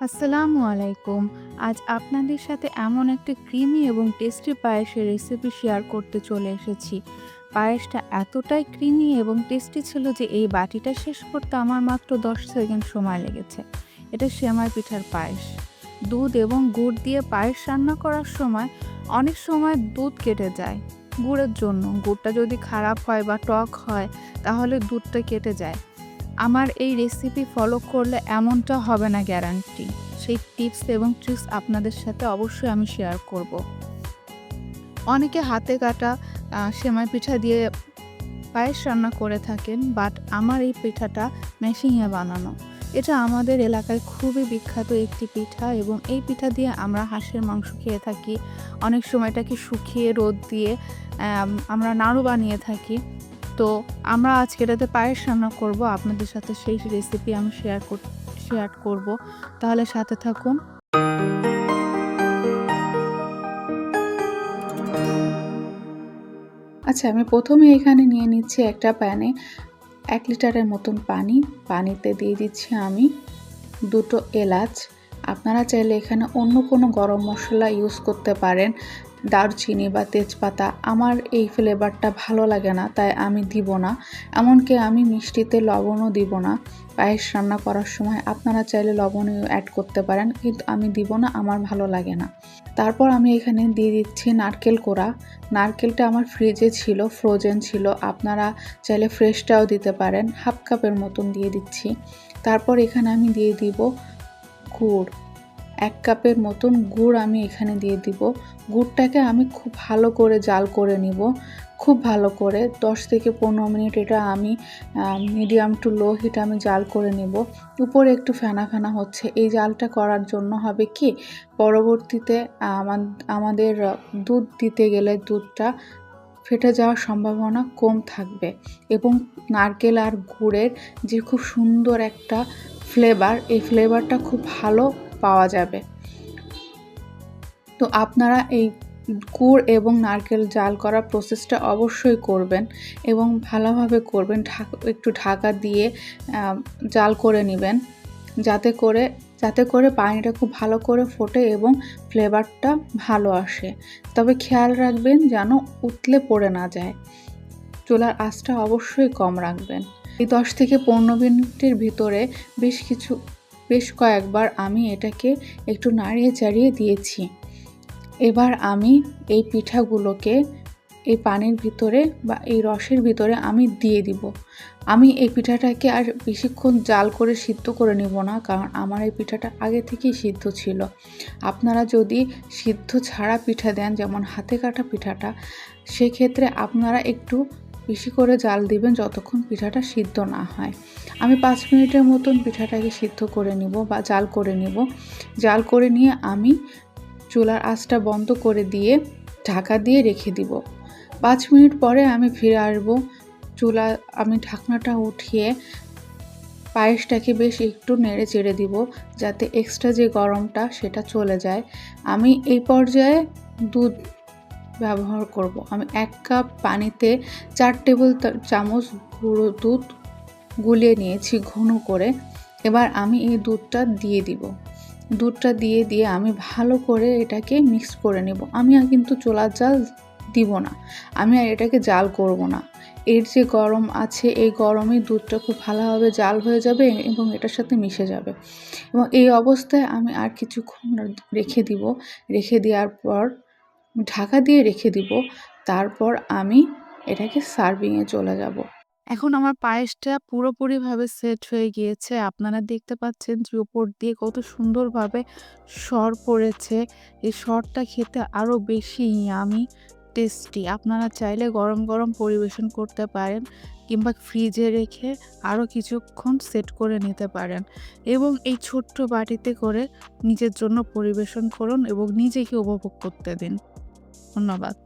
আসসালামু আলাইকুম। আজ আপনাদের সাথে এমন একটি ক্রিমি এবং টেস্টি পায়েসের রেসিপি শেয়ার করতে চলে এসেছি। পায়েসটা এতটাই ক্রিমি এবং টেস্টি ছিল যে এই বাটিটা শেষ করতে আমার মাত্র দশ সেকেন্ড সময় লেগেছে। এটা সেমাই পিঠার পায়েস। দুধ এবং গুড় দিয়ে পায়েস রান্না করার সময় অনেক সময় দুধ কেটে যায়। গুড়ের জন্য। গুড়টা যদি খারাপ হয় বা টক হয়, তাহলে দুধটা কেটে যায়। আমার এই রেসিপি ফলো করলে এমনটা হবে না গ্যারান্টি সেই টিপস এবং ট্রিক্স আপনাদের সাথে অবশ্যই আমি শেয়ার করব। অনেকে হাতে কাটা সেমাই পিঠা দিয়ে পায়েস রান্না করে থাকেন বাট আমার এই পিঠাটা মেশিনে বানানো। এটা আমাদের এলাকায় খুবই বিখ্যাত একটি পিঠা এবং এই পিঠা দিয়ে আমরা হাঁসের মাংস খেয়ে থাকি। অনেক সময়টাকে শুকিয়ে রোদ দিয়ে আমরা নাড়ু বানিয়ে থাকি। তো আমরা আজকে এটাতে পায়েস রান্না করব। আপনাদের সাথে সেই রেসিপি আমি শেয়ার কর শেয়ার করব। তাহলে সাথে থাকুন। আচ্ছা আমি প্রথমে এখানে নিয়ে নিচ্ছি একটা প্যানে এক লিটারের মতন পানি। পানিতে দিয়ে দিচ্ছি আমি দুটো এলাচ। আপনারা চাইলে এখানে অন্য কোনো গরম মশলা ইউজ করতে পারেন। দারচিনি বা তেজপাতা, আমার এই ফ্লেভারটা ভালো লাগে না, তাই আমি দিব না। এমনকি আমি মিষ্টিতে লবণও দিব না। পায়েস রান্না করার সময় আপনারা চাইলে লবণও অ্যাড করতে পারেন, কিন্তু আমি দিব না, আমার ভালো লাগে না। তারপর আমি এখানে দিয়ে দিচ্ছি নারকেল কোড়া। নারকেলটা আমার ফ্রিজে ছিল ফ্রোজেন ছিল, আপনারা চাইলে ফ্রেশটাও দিতে পারেন হাফ কাপের মতন দিয়ে দিচ্ছি। তারপর এখানে আমি দিয়ে দিব গুড়। এক কাপের মতন গুড় আমি এখানে দিয়ে দিব। গুড়টাকে আমি খুব ভালো করে জাল করে নিব। খুব ভালো করে 10 থেকে পনেরো মিনিট এটা আমি মিডিয়াম টু লো হিট আমি জাল করে নেব। উপরে একটু ফেনা ফেনা হচ্ছে। এই জালটা করার জন্য হবে কি, পরবর্তীতে আমা- আমাদের দুধ দিতে গেলে দুধটা ফেটে যাওয়ার সম্ভাবনা কম থাকবে এবং নারকেল আর গুড়ের যে খুব সুন্দর একটা ফ্লেভার এই ফ্লেভারটা খুব ভালো পাওয়া যাবে। তো আপনারা এই গুড় এবং নারকেল জাল করার প্রসেসটা অবশ্যই করবেন এবং ভালোভাবে করবেন। ঢাক- একটু ঢাকা দিয়ে জাল করে নেবেন। যাতে করে যাতে করে পানিটা খুব ভালো করে ফোটে এবং ফ্লেভারটা ভালো আসে। তবে খেয়াল রাখবেন যেন উতলে পড়ে না যায়। চুলার আঁচটা অবশ্যই কম রাখবেন। এই দশ থেকে পনেরো মিনিটের ভিতরে বেশ কিছু বেশ কয়েকবার আমি এটাকে একটু নাড়িয়ে চাড়িয়ে দিয়েছি। এবার আমি এই পিঠাগুলোকে এই পানির ভিতরে বা এই রসের ভিতরে আমি দিয়ে দিব। আমি এই পিঠাটাকে আর বেশিক্ষণ জাল করে সিদ্ধ করে নিব না, কারণ আমার এই পিঠাটা আগে থেকেই সিদ্ধ ছিল। আপনারা যদি সিদ্ধ ছাড়া পিঠা দেন, যেমন হাতে কাটা পিঠাটা, সেক্ষেত্রে আপনারা একটু বেশি করে জাল দিবেন যতক্ষণ পিঠাটা সিদ্ধ না হয়। আমি পাঁচ মিনিটের মতন পিঠাটাকে সিদ্ধ করে নিব বা জাল করে নিব। জাল করে নিয়ে আমি চুলার আঁচটা বন্ধ করে দিয়ে ঢাকা দিয়ে রেখে দিব। পাঁচ মিনিট পরে আমি ফিরে আসব। চুলা, আমি ঢাকনাটা উঠিয়ে পায়েসটাকে বেশ একটু নেড়ে চেড়ে দিব যাতে এক্সট্রা যে গরমটা সেটা চলে যায়। আমি এই পর্যায়ে দুধ ব্যবহার করব। আমি এক কাপ পানিতে চার টেবিল চামচ গুঁড়ো দুধ গুলিয়ে নিয়েছি ঘন করে। এবার আমি এই দুধটা দিয়ে দিব। দুধটা দিয়ে দিয়ে আমি ভালো করে এটাকে মিক্স করে নেব। আমি আর কিন্তু চোলার জাল দিব না। আমি আর এটাকে জাল করব না। এর যে গরম আছে, এই গরমে দুধটা খুব ভালোভাবে জাল হয়ে যাবে এবং এটার সাথে মিশে যাবে। এবং এই অবস্থায় আমি আর কিছুক্ষণ রেখে দিব। রেখে দেওয়ার পর ঢাকা দিয়ে রেখে দিব, তারপর আমি এটাকে সার্ভিংয়ে চলে যাব। এখন আমার পায়েসটা পুরোপুরিভাবে সেট হয়ে গিয়েছে। আপনারা দেখতে পাচ্ছেন যে উপর দিয়ে কত সুন্দরভাবে সর পড়েছে। এই সরটা খেতে আরও বেশি ইয়ামি টেস্টি আপনারা চাইলে গরম গরম পরিবেশন করতে পারেন কিংবা ফ্রিজে রেখে আরও কিছুক্ষণ সেট করে নিতে পারেন। এবং এই ছোট্ট বাটিতে করে নিজের জন্য পরিবেশন করুন এবং নিজেকে উপভোগ করতে দিন। ধন্যবাদ।